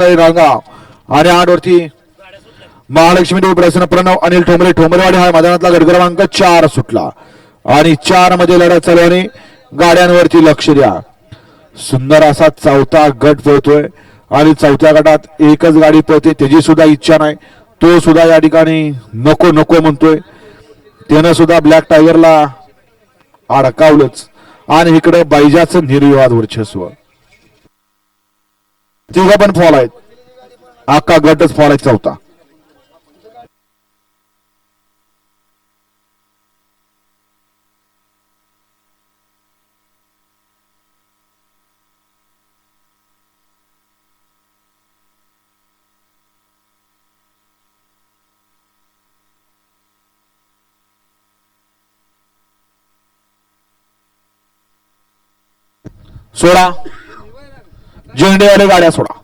रांगाव आणि आठ वरती महालक्ष्मी देव प्रसन्न प्रणव अनिल ठोंबरे ठोंबरेवाडी हा मैदानातला गट क्रमांक चार सुटला आणि चारमध्ये लढत चालू आणि गाड्यांवरती लक्ष द्या सुंदर असा चौथा गट पळतोय आणि चौथ्या गटात एकच गाडी पळते त्याची सुद्धा इच्छा नाही तो सुद्धा या ठिकाणी नको नको म्हणतोय त्यानं सुद्धा ब्लॅक टायगरला अडकावलंच आणि इकडे बैजाचं निर्विवाद वर्चस्व तिघ पण फॉल आहेत. अख्खा गटच फॉल आहे चौथा. सोळा झेंडेवाले गाड्या सोडा.